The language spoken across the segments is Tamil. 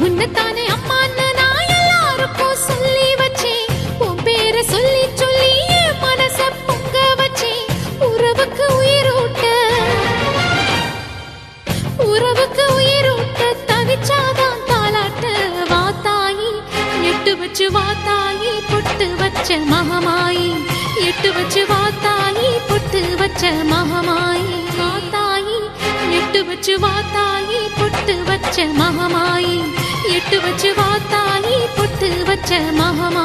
உன்னைத்தானே அம்மான்னு நான் எல்லாருக்கும் சொல்லி வச்சேன். உன் பேரை சொல்லி சொல்லி மனச பொங்க வச்சேன். உறவுக்கு உயிரூட்ட உறவுக்கு உயிரூட்ட தவிச்சாதான் தாலாட்ட வாத்தாயி எட்டு வச்சு வாத்தாயி பொட்டு வச்ச மகமாயி எட்டு வச்சு வாத்தாயி பொட்டு வச்ச மகமாயி வாத்தாயி எட்டு வச்சு வாத்தாயி பொட்டு வச்ச மகமாயி எட்டு வச்சு வாத்தாயி பொட்டு வச்ச மகமா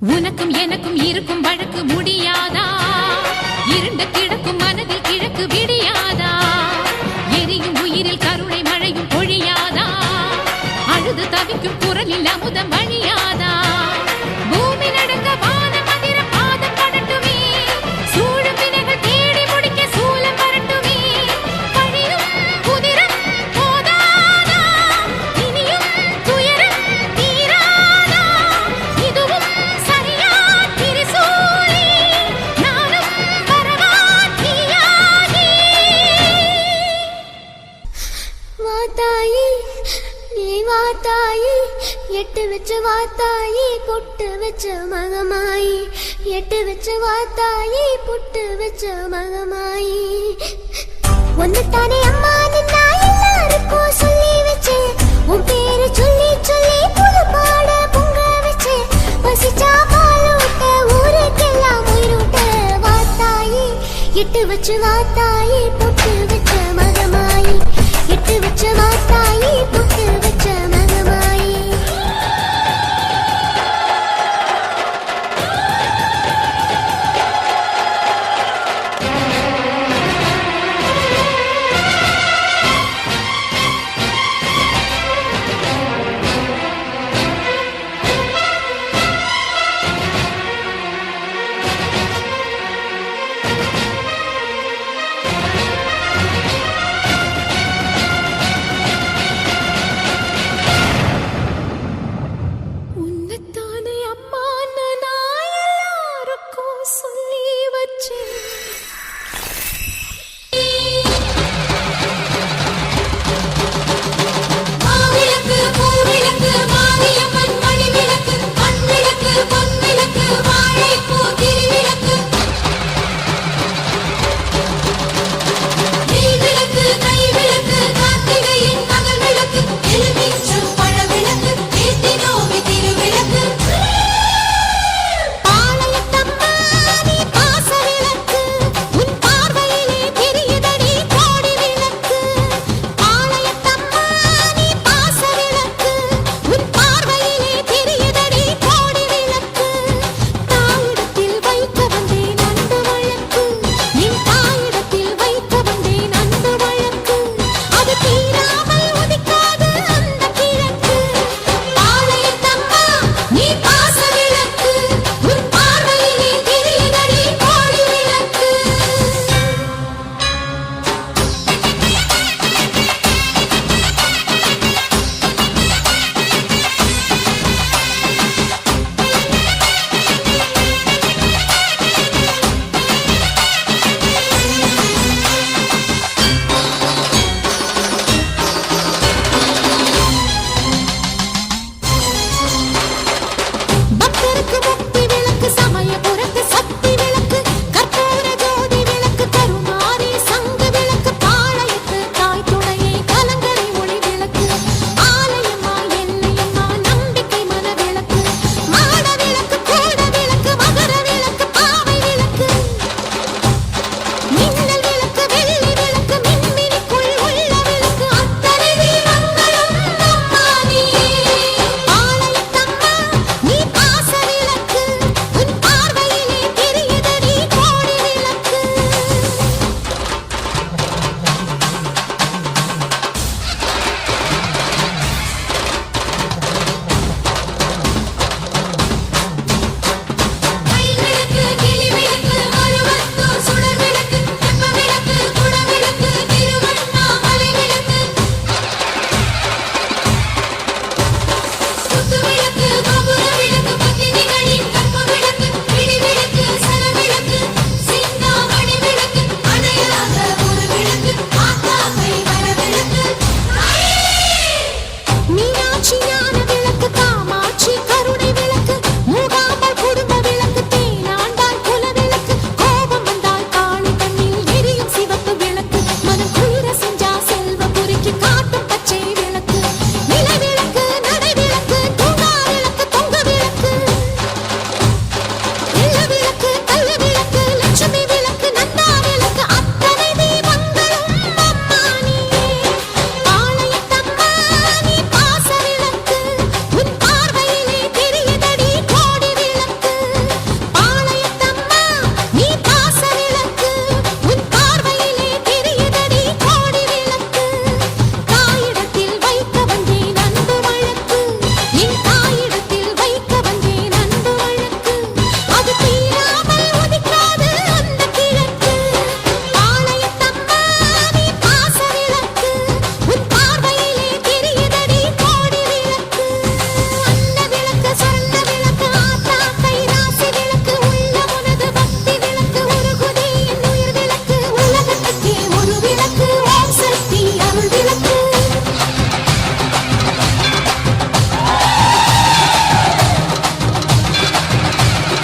உனக்கும் எனக்கும் இருக்கும் வழக்கு முடியாதா? இருண்ட கிடக்கும் மனதில் கிழக்கு விடியாதா? எரியும் உயிரில் கருணை மழையும் பொழியாதா? அழுது தவிக்கும் குரலில் அமுதம் வாத்தாயி பொட்டு வச்ச மகமாயி. எட்டு வச்ச வாத்தாயி பொட்டு வச்ச மகமாயி. ஒன்னு தானே அம்மா